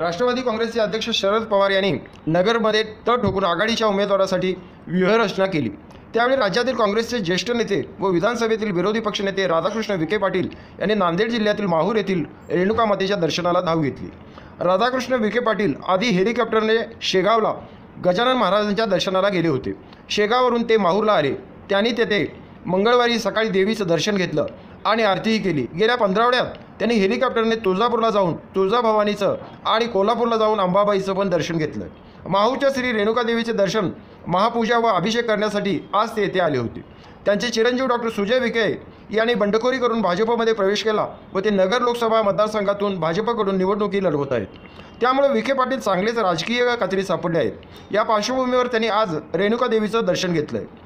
राष्ट्रवादी काँग्रेसचे अध्यक्ष शरद पवार यांनी नगरमध्ये तट ठोकून आघाडीच्या उमेदवारासाठी व्यूहरचना केली. त्यावेळी राज्यातील काँग्रेसचे ज्येष्ठ नेते व विधानसभेतील विरोधी पक्षनेते राधाकृष्ण विखे पाटील यांनी नांदेड जिल्ह्यातील माहूर येथील रेणुका मातेच्या दर्शनाला धाव घेतली. राधाकृष्ण विखे पाटील आधी हेलिकॉप्टरने शेगावला गजानन महाराजांच्या दर्शनाला गेले होते. शेगाववरून ते माहूरला आले. त्यांनी तेथे मंगळवारी सकाळी देवीचं दर्शन घेतलं आणि आरतीही केली. गेल्या पंधरावड्यात त्यांनी हेलिकॉप्टरने तुळजापूरला जाऊन तुळजाभवानीचं आणि कोल्हापूरला जाऊन अंबाबाईचं पण दर्शन घेतलं. माहूच्या श्री रेणुकादेवीचे दर्शन महापूजा व अभिषेक करण्यासाठी आज ते येथे आले होते. त्यांचे चिरंजीव डॉक्टर सुजय विखे यांनी बंडखोरी करून भाजपमध्ये प्रवेश केला व ते नगर लोकसभा मतदारसंघातून भाजपकडून निवडणुकी लढवत आहेत. त्यामुळे विखे पाटील चांगलेच राजकीय कात्री सापडले आहेत. या पार्श्वभूमीवर त्यांनी आज रेणुकादेवीचं दर्शन घेतलं आहे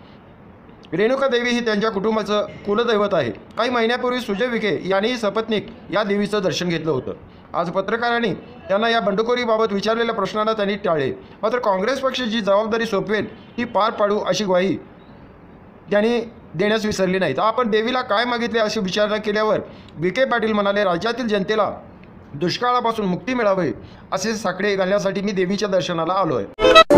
रेणुका देवी ही त्यांच्या कुटुंबाचं कुलदैवत आहे. काही महिन्यापूर्वी सुजय विखे यांनीही सपत्नीक या देवीचं दर्शन घेतलं होतं. आज पत्रकारांनी त्यांना या बंडखोरीबाबत विचारलेल्या प्रश्नांना त्यांनी टाळले मात्र काँग्रेस पक्ष जी जबाबदारी सोपवेल ती पार पाडू अशी ग्वाही त्यांनी देण्यास विसरली नाहीत. आपण देवीला काय मागितले अशी विचारणा केल्यावर विखे पाटील म्हणाले राज्यातील जनतेला दुष्काळापासून मुक्ती मिळावी असे साकडे घालण्यासाठी मी देवीच्या दर्शनाला आलो आहे